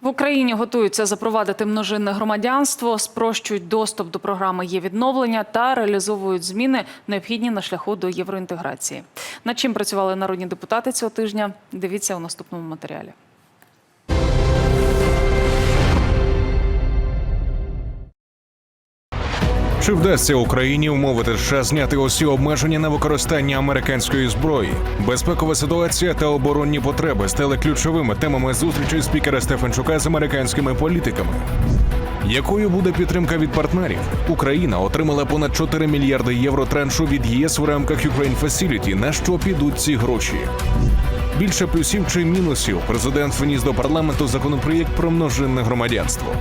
В Україні готуються запровадити множинне громадянство, спрощують доступ до програми є відновлення та реалізовують зміни, необхідні на шляху до євроінтеграції. Над чим працювали народні депутати цього тижня? Дивіться у наступному матеріалі. Чи вдасться Україні умовити США зняти усі обмеження на використання американської зброї? Безпекова ситуація та оборонні потреби стали ключовими темами зустрічі спікера Стефанчука з американськими політиками. Якою буде підтримка від партнерів? Україна отримала понад 4 мільярди євро траншу від ЄС в рамках Ukraine Facility. На що підуть ці гроші? Більше плюсів чи мінусів президент вніс до парламенту законопроєкт про множинне громадянство.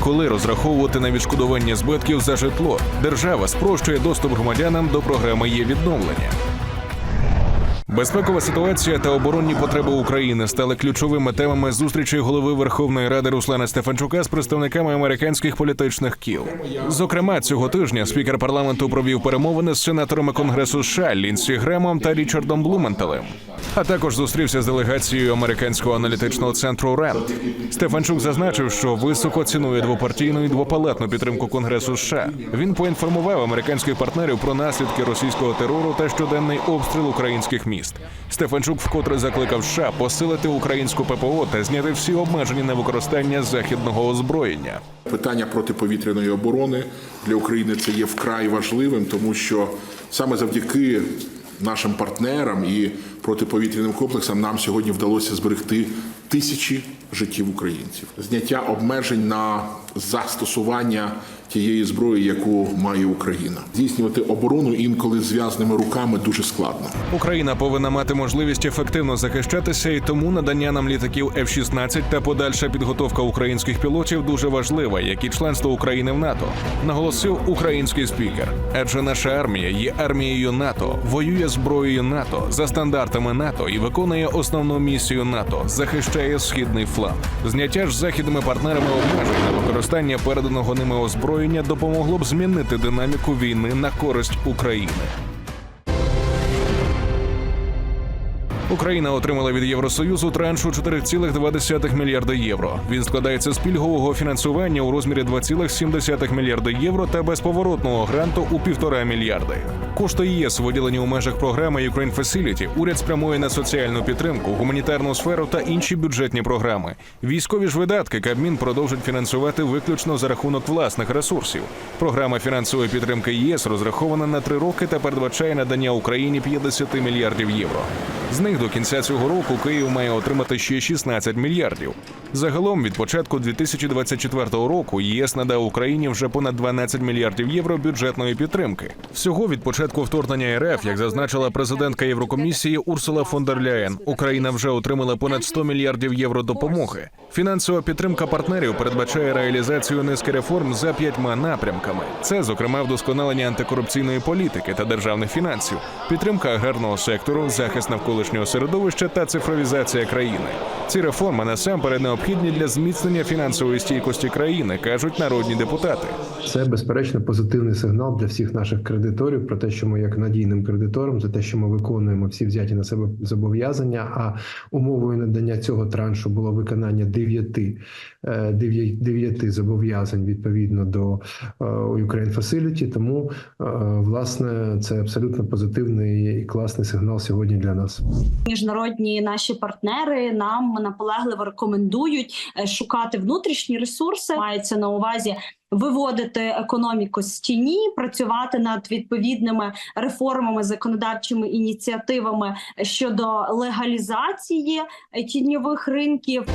Коли розраховувати на відшкодування збитків за житло, держава спрощує доступ громадянам до програми є відновлення. Безпекова ситуація та оборонні потреби України стали ключовими темами зустрічі голови Верховної Ради Руслана Стефанчука з представниками американських політичних кіл. Зокрема, цього тижня спікер парламенту провів перемовини з сенаторами Конгресу США Лінсі Гремом та Річардом Блументалем. А також зустрівся з делегацією американського аналітичного центру РЕНД. Стефанчук зазначив, що високо цінує двопартійну і двопалатну підтримку Конгресу США. Він поінформував американських партнерів про наслідки російського терору та щоденний обстріл українських міст. Стефанчук вкотре закликав США посилити українську ППО та зняти всі обмеження на використання західного озброєння. Питання протиповітряної оборони для України це є вкрай важливим, тому що саме завдяки нашим партнерам і протиповітряним комплексам нам сьогодні вдалося зберегти тисячі життів українців. Зняття обмежень на застосування тієї зброї, яку має Україна. Здійснювати оборону інколи зв'язними руками дуже складно. Україна повинна мати можливість ефективно захищатися, і тому надання нам літаків F-16 та подальша підготовка українських пілотів дуже важлива, як і членство України в НАТО, наголосив український спікер. Адже наша армія є армією НАТО, воює зброєю НАТО за стандартами НАТО і виконує основну місію НАТО захищає східний фланг. Зняття ж західними партнерами обмежень на використання переданого ними озброєння допомогло б змінити динаміку війни на користь України. Україна отримала від Євросоюзу траншу 4,2 мільярда євро. Він складається з пільгового фінансування у розмірі 2,7 мільярда євро та безповоротного гранту у півтора мільярди. Кошти ЄС, виділені у межах програми Ukraine Facility, уряд спрямує на соціальну підтримку, гуманітарну сферу та інші бюджетні програми. Військові ж видатки Кабмін продовжить фінансувати виключно за рахунок власних ресурсів. Програма фінансової підтримки ЄС розрахована на три роки та передбачає надання Україні 50 мільярдів євро. З них до кінця цього року Київ має отримати ще 16 мільярдів. Загалом від початку 2024 року ЄС надав Україні вже понад 12 мільярдів євро бюджетної підтримки. Всього від початку вторгнення РФ, як зазначила президентка Єврокомісії Урсула фон дер Ляєн, Україна вже отримала понад 100 мільярдів євро допомоги. Фінансова підтримка партнерів передбачає реалізацію низки реформ за п'ятьма напрямками. Це, зокрема, вдосконалення антикорупційної політики та державних фінансів, підтримка аграрного сектору, захист навколишнього середовища та цифровізація країни. Ці реформи насамперед необхідні для зміцнення фінансової стійкості країни, кажуть народні депутати. Це безперечно позитивний сигнал для всіх наших кредиторів про те, що ми як надійним кредитором, за те, що ми виконуємо всі взяті на себе зобов'язання. А умовою надання цього траншу було виконання дев'яти е, дев'яти зобов'язань відповідно до е, Ukraine Facility. Тому е, власне це абсолютно позитивний і класний сигнал сьогодні для нас. Міжнародні наші партнери нам наполегливо рекомендують е, шукати внутрішні ресурси. Мається на увазі. Виводити економіку з тіні, працювати над відповідними реформами, законодавчими ініціативами щодо легалізації е, тіньових ринків.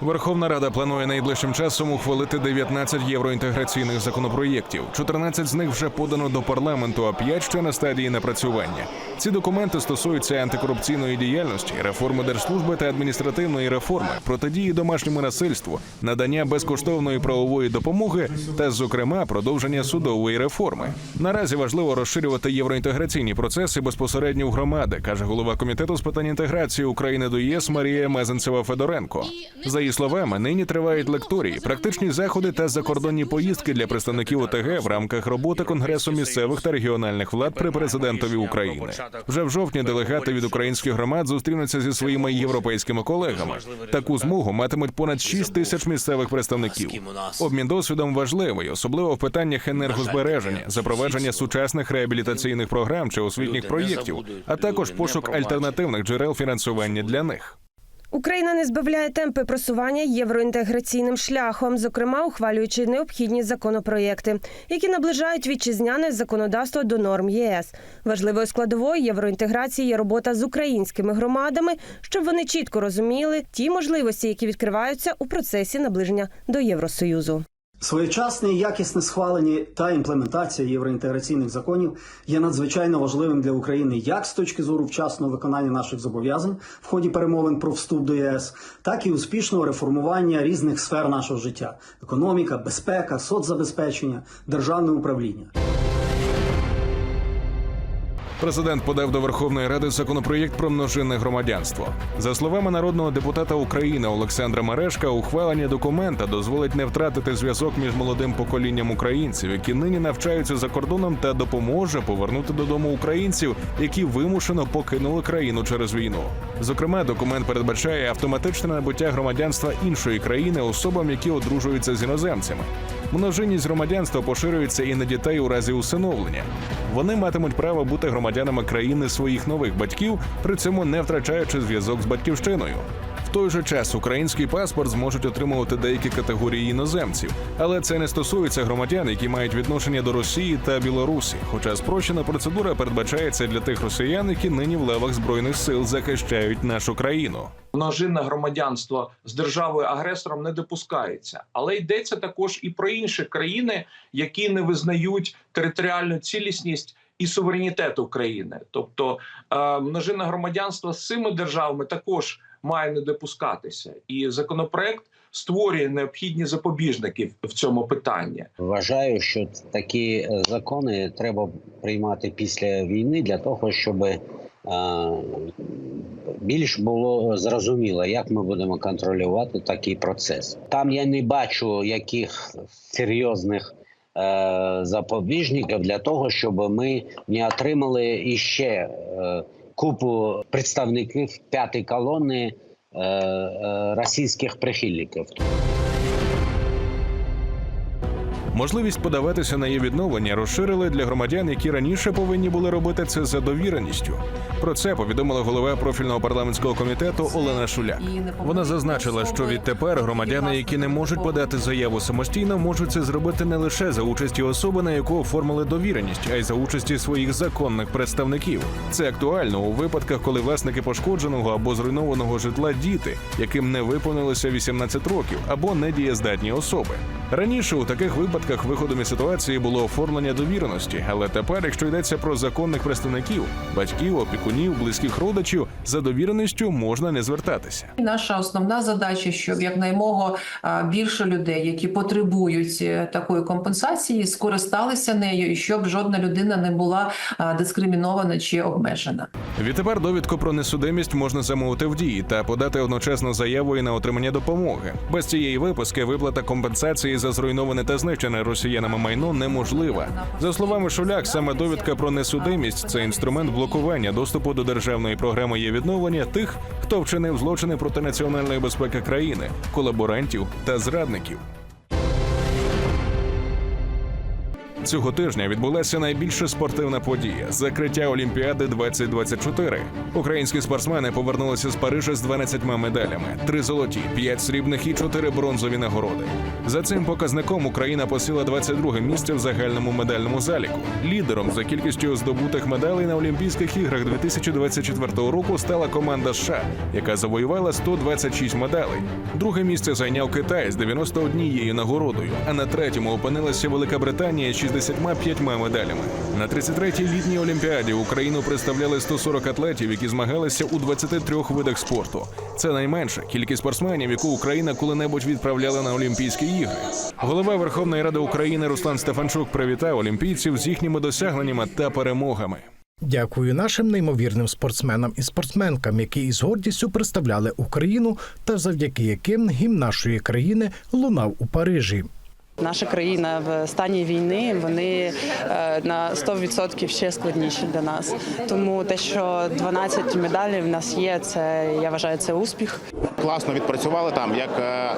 Верховна Рада планує найближчим часом ухвалити 19 євроінтеграційних законопроєктів. 14 з них вже подано до парламенту, а 5 ще на стадії напрацювання. Ці документи стосуються антикорупційної діяльності, реформи держслужби та адміністративної реформи, протидії домашньому насильству, надання безкоштовної правової допомоги та, зокрема, продовження судової реформи. Наразі важливо розширювати євроінтеграційні процеси безпосередньо в громади, каже голова комітету з питань інтеграції України до ЄС Марія Мезенцева Федоренко. За її словами, нині тривають лекторії, практичні заходи та закордонні поїздки для представників ОТГ в рамках роботи Конгресу місцевих та регіональних влад при президентові України. Вже в жовтні делегати від українських громад зустрінуться зі своїми європейськими колегами. Таку змогу матимуть понад 6 тисяч місцевих представників. Обмін досвідом важливий, особливо в питаннях енергозбереження, запровадження сучасних реабілітаційних програм чи освітніх проєктів, а також пошук альтернативних джерел фінансування для них. Україна не збавляє темпи просування євроінтеграційним шляхом, зокрема ухвалюючи необхідні законопроєкти, які наближають вітчизняне законодавство до норм ЄС. Важливою складовою євроінтеграції є робота з українськими громадами, щоб вони чітко розуміли ті можливості, які відкриваються у процесі наближення до Євросоюзу. Своєчасне і якісне схвалення та імплементація євроінтеграційних законів є надзвичайно важливим для України як з точки зору вчасного виконання наших зобов'язань в ході перемовин про вступ до ЄС, так і успішного реформування різних сфер нашого життя: економіка, безпека, соцзабезпечення, державне управління. Президент подав до Верховної Ради законопроєкт про множинне громадянство. За словами народного депутата України Олександра Мерешка, ухвалення документа дозволить не втратити зв'язок між молодим поколінням українців, які нині навчаються за кордоном, та допоможе повернути додому українців, які вимушено покинули країну через війну. Зокрема, документ передбачає автоматичне набуття громадянства іншої країни особам, які одружуються з іноземцями. Множинність громадянства поширюється і на дітей у разі усиновлення. Вони матимуть право бути громадянами країни своїх нових батьків, при цьому не втрачаючи зв'язок з батьківщиною. Той же час український паспорт зможуть отримувати деякі категорії іноземців, але це не стосується громадян, які мають відношення до Росії та Білорусі. Хоча спрощена процедура передбачається для тих росіян, які нині в лавах збройних сил захищають нашу країну. множинне громадянство з державою агресором не допускається, але йдеться також і про інші країни, які не визнають територіальну цілісність і суверенітет України. Тобто е, множинне громадянство з цими державами також має не допускатися, і законопроект створює необхідні запобіжники в цьому питанні. Вважаю, що такі е, закони треба приймати після війни для того, щоб е, більш було зрозуміло, як ми будемо контролювати такий процес. Там я не бачу яких серйозних запобіжників для того, щоб ми не отримали іще е, купу представників п'ятої колони е, е, російських прихильників. Можливість подаватися на її відновлення розширили для громадян, які раніше повинні були робити це за довіреністю. Про це повідомила голова профільного парламентського комітету Олена Шуляк. Вона зазначила, що відтепер громадяни, які не можуть подати заяву самостійно, можуть це зробити не лише за участі особи, на яку оформили довіреність, а й за участі своїх законних представників. Це актуально у випадках, коли власники пошкодженого або зруйнованого житла діти, яким не виповнилося 18 років, або недієздатні особи. Раніше у таких випадках виходом із ситуації було оформлення довіреності, але тепер, якщо йдеться про законних представників, батьків, опікунів, близьких родичів, за довіреністю можна не звертатися. Наша основна задача, щоб якнаймога а, більше людей, які потребують е, такої компенсації, скористалися нею, і щоб жодна людина не була дискримінована чи обмежена. Відтепер довідку про несудимість можна замовити в дії та подати одночасно заяву і на отримання допомоги. Без цієї виписки виплата компенсації за зруйноване та знищене росіянами майно неможлива. За словами Шуляк, саме довідка про несудимість це інструмент блокування доступу до державної програми є відновлення тих, хто вчинив злочини проти національної безпеки країни, колаборантів та зрадників. Цього тижня відбулася найбільша спортивна подія закриття Олімпіади 2024. Українські спортсмени повернулися з Парижа з 12 медалями: три золоті, п'ять срібних і чотири бронзові нагороди. За цим показником Україна посіла 22 місце в загальному медальному заліку. Лідером за кількістю здобутих медалей на Олімпійських іграх 2024 року стала команда США, яка завоювала 126 медалей. Друге місце зайняв Китай з 91 нагородою. А на третьому опинилася Велика Британія. 60 55 медалями. На 33-й літній олімпіаді Україну представляли 140 атлетів, які змагалися у 23 видах спорту. Це найменша кількість спортсменів, яку Україна коли-небудь відправляла на Олімпійські ігри. Голова Верховної Ради України Руслан Стефанчук привітав олімпійців з їхніми досягненнями та перемогами. Дякую нашим неймовірним спортсменам і спортсменкам, які із гордістю представляли Україну, та завдяки яким гімн нашої країни лунав у Парижі. Наша країна в стані війни вони е, на 100% ще складніші для нас. Тому те, що 12 медалей в нас є, це я вважаю це успіх. класно відпрацювали там як е,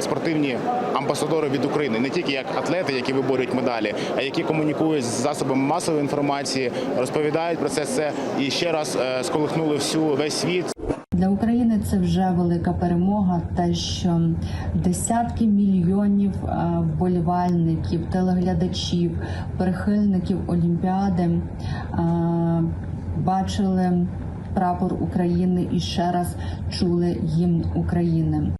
спортивні амбасадори від України, не тільки як атлети, які виборюють медалі, а які комунікують з засобами масової інформації, розповідають про це все і ще раз е, сколихнули всю весь світ. Для України це вже велика перемога. Те, що десятки мільйонів е, вболівальників, телеглядачів, прихильників Олімпіади е, бачили прапор України і ще раз чули гімн України.